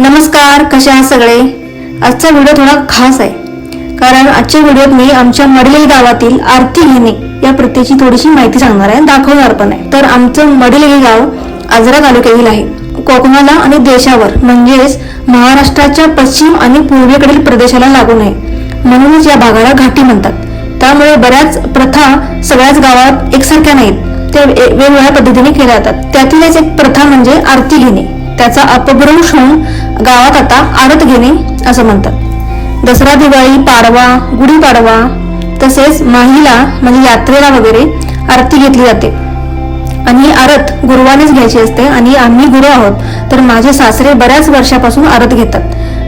नमस्कार कसे आहात सगळे? आजचा व्हिडिओ थोडा खास आहे. कारण आजच्या व्हिडिओत मी आमच्या मडले गावातील आरती घेणे या प्रत्येची थोडीशी माहिती सांगणार आहे दाखवणार पण आहे. तर आमचं मडले गाव आजरा तालुक्यातील आहे. कोकणाला आणि देशावर म्हणजेच महाराष्ट्राच्या पश्चिम आणि पूर्वेकडील प्रदेशाला लागून आहे. म्हणूनच या भागाला घाटी म्हणतात. त्यामुळे बऱ्याच प्रथा सगळ्याच गावात एकसारख्या नाहीत. त्या वेगवेगळ्या पद्धतीने केल्या जातात. त्यातीलच एक प्रथा म्हणजे आरती घेणे त्याचा अपभ्रंश होऊन गावात आता आरत घेणे असं म्हणतात. दसरा दिवाळी पाडवा गुढीपाडवा तसेच माहीला म्हणजे यात्रेला वगैरे आरती घेतली जाते. आणि आरत गुरुवानेच घ्यायची असते आणि आम्ही गुरु आहोत तर माझे सासरे बऱ्याच वर्षापासून आरत घेतात.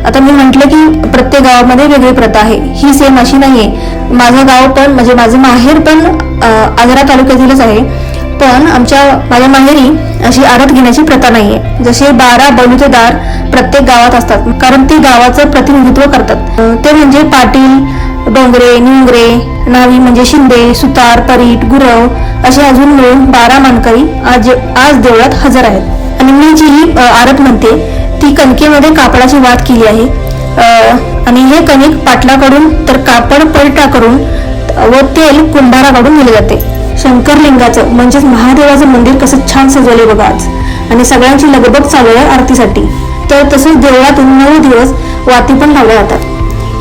आता मी म्हटलं की प्रत्येक गावामध्ये वेगळी प्रथा आहे. ही सेम अशी नाहीये. माझं गाव पण म्हणजे माझं माहेर पण आजरा तालुक्यातीलच आहे. पण आमच्या माझ्या माहेरी अशी आरत घेण्याची प्रथा नाहीये. जसे बारा बलुतेदार प्रत्येक गावात असतात कारण ते गावाचं प्रतिनिधित्व करतात. ते म्हणजे पाटील डोंगरे निंगरे नावी म्हणजे शिंदे सुतार परीट गुरव असे अजून मिळून बारा मानकरी आज आज देवळात हजर आहेत. आणि मी जी ही आरत म्हणते ती कणकेमध्ये कापडाची वाद केली आहे. आणि हे कणिक पाटलाकडून तर कापड पलटा करून व तेल कुंभाराकडून दिले जाते. शंकरलिंगाचं म्हणजेच महादेवाचं मंदिर कसं छान सजवले बघा आज. आणि सगळ्यांची लगबग चालू आहे आरतीसाठी. तर तसंच देवळातून नऊ दिवस वाती पण लावल्या जातात.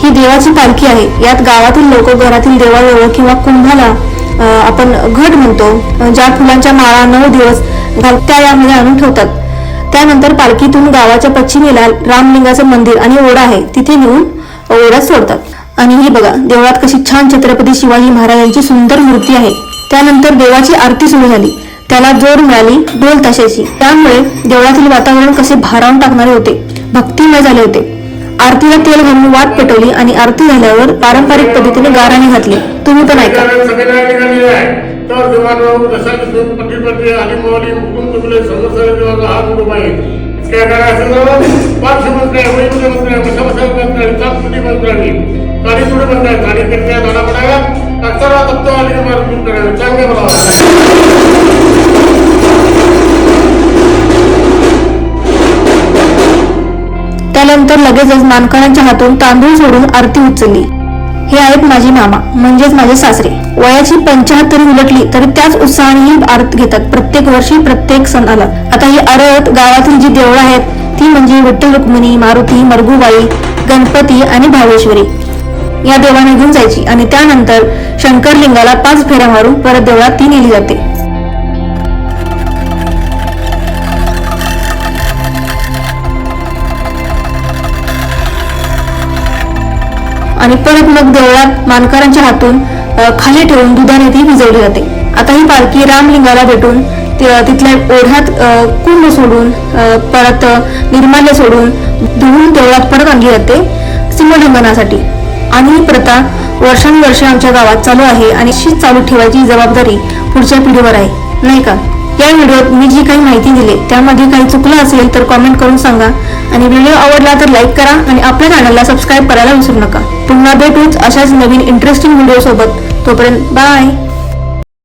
ही देवाची पालखी आहे. यात गावातील लोक घरातील देवाजवळ किंवा कुंभाला आपण घट म्हणतो ज्या फुलांच्या माळा नऊ दिवस घाल- त्या यामध्ये आणून ठेवतात. त्यानंतर पालखीतून गावाच्या पश्चिमेला रामलिंगाचं मंदिर आणि ओढा आहे. तिथे नेऊन ओढ्यात सोडतात. आणि ही बघा देवळात कशी छान छत्रपती शिवाजी महाराजांची सुंदर मूर्ती आहे. त्यानंतर देवाची आरती सुरू झाली. त्याला जोर मिळाली डोल ताशाची. त्यामुळे देवळातील वातावरण कसे भारावून टाकणारे होते भक्तिमय झाले होते. आरतीला तेल घालून वाट पेटवली आणि आरती झाल्यावर पारंपरिक पद्धतीने गाराणे घातले. तुम्ही पण ऐका. सगळ्यांना निघालेली आहे तर देवानं जसा त्यानंतर लगेचच मानकरांच्या हातून तांदूळ सोडून आरती उचलली. हे आहेत माझी मामा म्हणजेच माझे सासरे. वयाची पंचाहत्तरी उलटली तरी त्याच उत्साहाने ही आरत घेतात. प्रत्येक वर्षी प्रत्येक सणाला. आता ही आरत गावातील जी देवळं आहेत ती म्हणजे विठ्ठल रुक्मिणी मारुती मरगुबाई गणपती आणि भावेश्वरी. या देवाने घेऊन जायची आणि त्यानंतर शंकरलिंगाला पाच फेऱ्या मारून परत देवळात ती नेली जाते. आणि परत मग देवळात मानकरांच्या हातून खाली ठेवून दुधाने ती विजवली जाते. आता ही पालखी रामलिंगाला भेटून तिथल्या ओढ्यात कुंभ सोडून परत निर्माल्य सोडून धुवून देवळात परत आणली जाते सिंहलिंगनासाठी. आणि ही प्रथा वर्षानुवर्षे आमच्या गावात चालू आहे आणि अशीच चालू ठेवायची जबाबदारी पुढच्या पिढीवर आहे. नाही का? या व्हिडिओत मी जी काही माहिती दिली त्यामध्ये काही चुकलं असेल तर कॉमेंट करून सांगा आणि व्हिडिओ आवडला तर लाईक करा आणि आपल्या चॅनलला सबस्क्राईब करायला विसरू नका. पुन्हा भेटूच अशाच नवीन इंटरेस्टिंग व्हिडिओ सोबत. तोपर्यंत बाय